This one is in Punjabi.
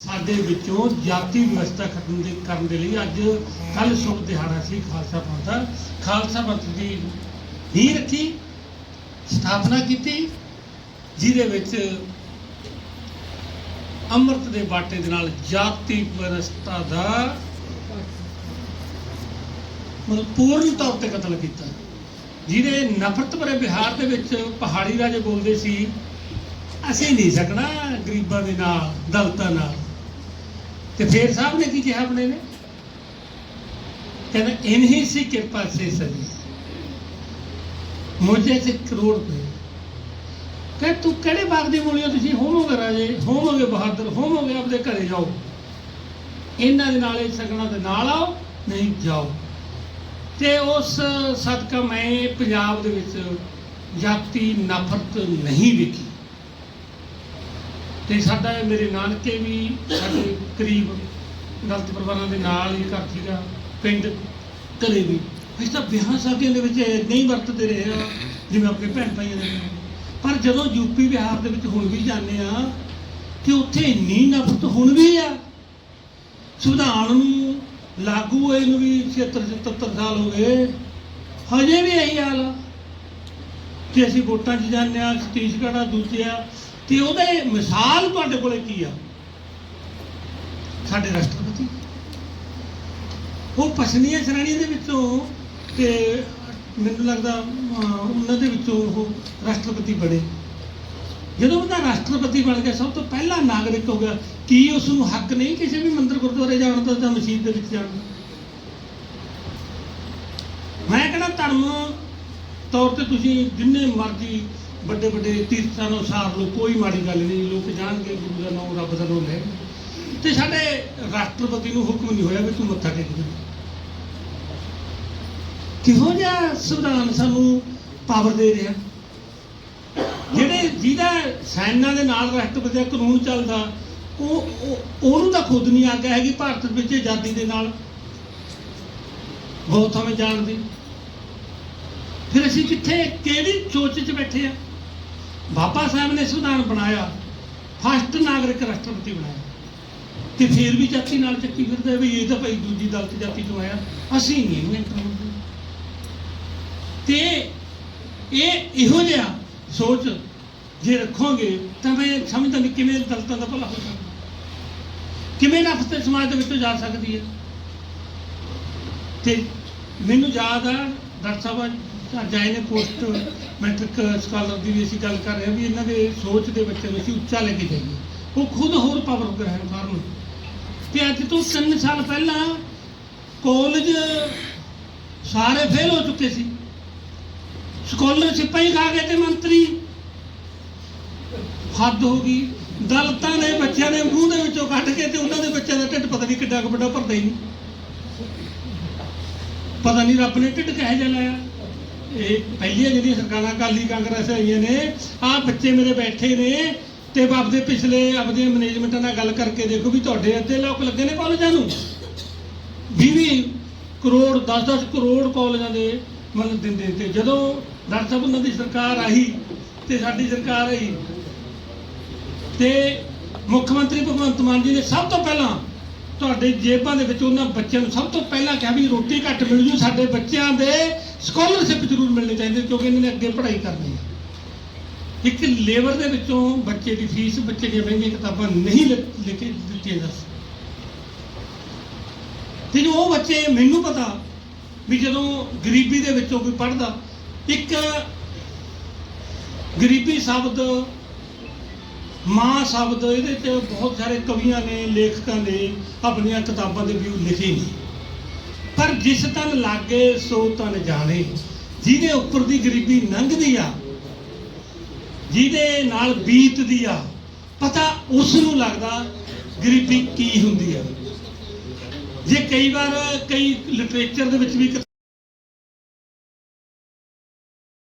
ਸਾਡੇ ਵਿੱਚੋਂ ਜਾਤੀ ਵਿਵਸਥਾ ਖਤਮ ਦੇ ਕਰਨ ਦੇ ਲਈ ਅੱਜ ਕੱਲ ਸ਼ੁਭ ਦਿਹਾੜਾ ਸੀ ਖਾਲਸਾ ਪੰਥ ਦਾ ਖਾਲਸਾ ਪੰਥ ਦੀ ਹੀ ਰੱਖੀ, ਸਥਾਪਨਾ ਕੀਤੀ, ਜਿਹਦੇ ਵਿੱਚ ਅੰਮ੍ਰਿਤ ਦੇ ਬਾਟੇ ਦੇ ਨਾਲ ਜਾਤੀ ਵਿਵਸਥਾ ਦਾ ਮਤਲਬ ਪੂਰਨ ਤੌਰ ਤੇ ਕਤਲ ਕੀਤਾ। ਜਿਹਦੇ ਨਫ਼ਰਤ ਭਰੇ ਬਿਹਾਰ ਦੇ ਵਿੱਚ ਪਹਾੜੀ ਰਾਜੇ ਬੋਲਦੇ ਸੀ, ਅਸੀਂ ਨਹੀਂ ਸਕਣਾ ਗਰੀਬਾਂ ਦੇ ਨਾਲ, ਦਲਤਾਂ ਨਾਲ। ਤੇ ਫੇਰ ਸਾਹਿਬ ਨੇ ਕੀ ਕਿਹਾ ਆਪਣੇ ਨੇ? ਕਹਿੰਦਾ, ਇਨਹੀ ਸੀ ਕਿਰਪਾ ਸੇ ਸਦੀ। ਮੁਝੇ ਤੇ ਕਰੋੜ ਰੁਪਏ ਕਹੇ, ਤੂੰ ਕਿਹੜੇ ਬਾਗ ਦੀ ਮੂਲੀਆਂ ਤੁਸੀਂ ਹੋਵੋਗੇ ਰਾਜੇ, ਹੋਵੋਗੇ ਬਹਾਦਰ, ਹੋਵੋਗੇ ਆਪਦੇ ਘਰੇ ਜਾਓ। ਇਹਨਾਂ ਦੇ ਨਾਲ ਇਹ ਸੰਗਣਾ ਦੇ ਨਾਲ ਆਓ, ਨਹੀਂ ਜਾਓ। ਤੇ ਉਸ ਸਦਕਾ ਮੈਂ ਪੰਜਾਬ ਦੇ ਵਿੱਚ ਜਾਤੀ ਨਫ਼ਰਤ ਨਹੀਂ ਵੇਖੀ। ਤੇ ਸਾਡਾ ਮੇਰੇ ਨਾਨਕੇ ਵੀ ਸਾਡੇ ਕਰੀਬ ਦਲਤ ਪਰਿਵਾਰਾਂ ਦੇ ਨਾਲ ਹੀ ਘਰ ਸੀਗਾ, ਪਿੰਡ ਘਰੇ ਵੀ। ਅਸੀਂ ਤਾਂ ਵਿਆਹ ਸ਼ਾਦੀਆਂ ਦੇ ਵਿੱਚ ਨਹੀਂ ਵਰਤਦੇ ਰਹੇ ਆ ਜਿਵੇਂ ਆਪਣੇ ਭੈਣ ਭਾਈਆਂ ਦੇ ਪਰ ਜਦੋਂ ਯੂਪੀ ਬਿਹਾਰ ਦੇ ਵਿੱਚ ਹੁਣ ਵੀ ਜਾਂਦੇ ਆ ਕਿ ਉੱਥੇ ਇੰਨੀ ਨਫ਼ਰਤ ਹੁਣ ਵੀ ਆ। ਸੰਵਿਧਾਨ ਨੂੰ ਲਾਗੂ ਹੋਏ ਨੂੰ ਵੀ 76 77 ਸਾਲ ਹੋ ਗਏ। ਹਜੇ ਵੀ ਇਹੀ ਹਾਲ ਆ। ਕਿ ਅਸੀਂ ਵੋਟਾਂ 'ਚ ਜਾਂਦੇ ਆ ਛਤੀਸਗੜ੍ਹ ਆ, ਦੂਜੇ ਆ ਤੇ ਉਹਦੇ ਮਿਸਾਲ ਤੁਹਾਡੇ ਕੋਲੇ ਕੀ ਆ? ਸਾਡੇ ਰਾਸ਼ਟਰਪਤੀ। ਉਹ ਪਛੜੀਆਂ ਸ਼੍ਰੇਣੀਆਂ ਦੇ ਵਿੱਚੋਂ ਤੇ ਮੈਨੂੰ ਲੱਗਦਾ ਉਹਨਾਂ ਦੇ ਵਿੱਚੋਂ ਉਹ ਰਾਸ਼ਟਰਪਤੀ ਬਣੇ। ਜਦੋਂ ਬੰਦਾ ਰਾਸ਼ਟਰਪਤੀ ਬਣ ਗਿਆ, ਸਭ ਤੋਂ ਪਹਿਲਾ ਨਾਗਰਿਕ ਹੋ ਗਿਆ, ਕੀ ਉਸ ਨੂੰ ਹੱਕ ਨਹੀਂ ਕਿਸੇ ਵੀ ਮੰਦਰ ਗੁਰਦੁਆਰੇ ਜਾਣ ਦਾ ਜਾਂ ਮਸਜਿਦ ਦੇ ਵਿੱਚ ਜਾਣ ਦਾ? ਮੈਂ ਕਹਿੰਦਾ ਧਰਮ ਤੌਰ ਤੇ ਤੁਸੀਂ ਜਿੰਨੇ ਮਰਜ਼ੀ ਵੱਡੇ ਵੱਡੇ ਤੀਰਥਾਂ ਨੂੰ ਸਾਰ ਲਓ, ਕੋਈ ਮਾੜੀ ਗੱਲ ਨਹੀਂ, ਲੋਕ ਜਾਣਗੇ ਗੁਰੂ ਦਾ ਨਾਮ ਰੱਬ ਦਾ ਨਾਮ ਲੈ ਤੇ ਸਾਡੇ ਰਾਸ਼ਟਰਪਤੀ ਨੂੰ ਹੁਕਮ ਨਹੀਂ ਹੋਇਆ ਵੀ ਤੂੰ ਮੱਥਾ ਟੇਕ ਦੇ। ਕਿਹੋ ਜਿਹਾ ਸੰਵਿਧਾਨ ਸਾਨੂੰ ਪਾਵਰ ਦੇ ਰਿਹਾ? ਜਿਹੜੇ ਜਿਹਦਾ ਸੈਨਾ ਦੇ ਨਾਲ ਰਾਸ਼ਟਰਪਤੀ ਦਾ ਕਾਨੂੰਨ ਚੱਲਦਾ, ਉਹ ਉਹਨੂੰ ਤਾਂ ਖੁਦ ਨਹੀਂ ਆਗਿਆ ਹੈਗੀ, ਭਾਰਤ ਵਿੱਚ ਆਜ਼ਾਦੀ ਦੇ ਨਾਲ। ਬਹੁਤ ਥਾਵੇਂ ਜਾਣ ਦੀ ਫਿਰ ਅਸੀਂ ਕਿੱਥੇ, ਕਿਹੜੀ ਸੋਚ 'ਚ ਬੈਠੇ ਆ? ਬਾਬਾ ਸਾਹਿਬ ਨੇ ਸੰਵਿਧਾਨ ਬਣਾਇਆ, ਫਸਟ ਨਾਗਰਿਕ ਰਾਸ਼ਟਰਪਤੀ ਬਣਾਇਆ। ਤੇ ਫਿਰ ਵੀ ਜਾਤੀ ਨਾਲ ਚੱਕੀ ਫਿਰਦੇ ਵੀ ਇਹ ਤਾਂ ਭਾਈ ਦੂਜੀ ਦਲ ਜਾਤੀ ਤੋਂ ਆਇਆ, ਅਸੀਂ ਨਹੀਂ ਇਹਨੂੰ enter ਤੇ ਇਹ ਇਹੋ ਜਿਹਾ ਸੋਚ ਜੇ ਰੱਖੋਗੇ ਤਾਂ ਮੈਂ ਸਮਝਦਾ ਨਹੀਂ ਕਿਵੇਂ ਦਲਤਾਂ ਦਾ ਭਲਾ ਹੋ ਸਕਦਾ। ਕਿਵੇਂ ਨਫ਼ਰਤ ਸਮਾਜ ਦੇ ਵਿੱਚੋਂ ਜਾ ਸਕਦੀ ਹੈ। ਤੇ ਮੈਨੂੰ ਯਾਦ ਆ ਡਾਕਟਰ ਸਾਹਿਬ ਪੋਸਟ ਮੈਟ੍ਰਿਕ ਸਕਾਲਰ ਦੀ ਵੀ ਅਸੀਂ ਗੱਲ ਕਰ ਰਹੇ ਹਾਂ ਵੀ ਇਹਨਾਂ ਦੇ ਸੋਚ ਦੇ ਬੱਚੇ ਨੂੰ ਅਸੀਂ ਉੱਚਾ ਲੈ ਕੇ ਜਾਈਏ। ਉਹ ਖੁਦ ਹੋਰ ਪਾਵਰ ਗ੍ਰਹਿਣ ਕਰਨ। ਤੇ ਅੱਜ ਤੋਂ 3 ਸਾਲ ਪਹਿਲਾਂ ਕਾਲਜ ਸਾਰੇ ਫੇਲ ਹੋ ਚੁੱਕੇ ਸੀ। ਸਕਾਲਰਸ਼ਿਪਾਂ ਹੀ ਖਾ ਗਏ ਤੇ ਮੰਤਰੀ। ਹੱਦ ਹੋ ਗਈ। ਦਲਤਾਂ ਦੇ ਬੱਚਿਆਂ ਦੇ ਮੂੰਹ ਦੇ ਵਿੱਚੋਂ ਕੱਢ ਕੇ ਤੇ ਉਹਨਾਂ ਦੇ ਬੱਚਿਆਂ ਦਾ ਢਿੱਡ ਪਤਾ ਨਹੀਂ ਕਿੱਡਾ ਕੁ ਵੱਡਾ ਭਰਦਾ ਹੀ ਨਹੀਂ। ਪਤਾ ਨਹੀਂ ਰੱਬ ਨੇ ਢਿੱਡ ਕਿਹੋ ਜਿਹਾ ਲਾਇਆ। ਇਹ ਪਹਿਲੀਆਂ ਜਿਹੜੀਆਂ ਸਰਕਾਰਾਂ, ਅਕਾਲੀ ਕਾਂਗਰਸ ਆਈਆਂ ਨੇ, ਆਹ ਬੱਚੇ ਮੇਰੇ ਬੈਠੇ ਨੇ ਤੇ ਆਪਦੇ ਪਿਛਲੇ ਆਪਦੇ ਮੈਨੇਜਮੈਂਟਾਂ ਨਾਲ ਗੱਲ ਕਰਕੇ ਦੇਖੋ ਵੀ ਤੁਹਾਡੇ ਅੱਧੇ ਲੋਕ ਲੱਗੇ ਨੇ ਕਾਲਜਾਂ ਨੂੰ। 20 ਕਰੋੜ 10-10 ਕਰੋੜ ਕਾਲਜਾਂ ਦੇ ਮਤਲਬ ਦਿੰਦੇ ਤੇ ਜਦੋਂ ਡਾਕਟਰ ਸਾਹਿਬ ਉਹਨਾਂ ਦੀ ਸਰਕਾਰ ਆਈ ਤੇ ਸਾਡੀ ਸਰਕਾਰ ਆਈ ਤੇ ਮੁੱਖ ਮੰਤਰੀ ਭਗਵੰਤ ਮਾਨ ਜੀ ਨੇ ਸਭ ਤੋਂ ਪਹਿਲਾਂ ਤੁਹਾਡੇ ਜੇਬਾਂ ਦੇ ਵਿੱਚ ਉਹਨਾਂ ਬੱਚਿਆਂ ਨੂੰ ਸਭ ਤੋਂ ਪਹਿਲਾਂ ਕਿਹਾ ਵੀ ਰੋਟੀ ਘੱਟ ਮਿਲ ਜੂ ਸਾਡੇ ਬੱਚਿਆਂ ਦੇ ਸਕਾਲਰਸ਼ਿਪ ਜ਼ਰੂਰ ਮਿਲਣੀ ਚਾਹੀਦੀ ਕਿਉਂਕਿ ਇਹਨਾਂ ਨੇ ਅੱਗੇ ਪੜ੍ਹਾਈ ਕਰਨੀ ਹੈ। ਇੱਕ ਲੇਬਰ ਦੇ ਵਿੱਚੋਂ ਬੱਚੇ ਦੀ ਫੀਸ, ਬੱਚੇ ਦੀਆਂ ਮਹਿੰਗੀਆਂ ਕਿਤਾਬਾਂ ਨਹੀਂ ਲਿ- ਲਿਖ ਦਿੱਤੀਆਂ ਜਾ ਸਕਦੀਆਂ। ਤੇ ਉਹ ਬੱਚੇ ਮੈਨੂੰ ਪਤਾ ਵੀ ਜਦੋਂ ਗਰੀਬੀ ਦੇ ਵਿੱਚੋਂ ਕੋਈ ਪੜਦਾ ਇੱਕ ਗਰੀਬੀ ਸ਼ਬਦ, ਮਾਂ ਸ਼ਬਦ, ਇਹਦੇ ਚ ਬਹੁਤ ਸਾਰੇ ਕਵੀਆਂ ਨੇ, ਲੇਖਕਾਂ ਨੇ ਆਪਣੀਆਂ ਕਿਤਾਬਾਂ ਦੇ ਵੀ ਲਿਖੇ ਨੇ ਪਰ ਜਿਸ ਤਨ ਲਾਗੇ, ਸੋ ਤਨ ਜਾਣੇ। ਜਿਹਦੇ ਉੱਪਰ ਦੀ ਗਰੀਬੀ ਲੰਘਦੀ ਆ, ਜਿਹਦੇ ਨਾਲ ਬੀਤਦੀ ਆ, ਪਤਾ ਉਸ ਨੂੰ ਲੱਗਦਾ ਗਰੀਬੀ ਕੀ ਹੁੰਦੀ ਆ। ਜੇ ਕਈ ਵਾਰ ਕਈ ਲਿਟਰੇਚਰ ਦੇ ਵਿੱਚ ਵੀ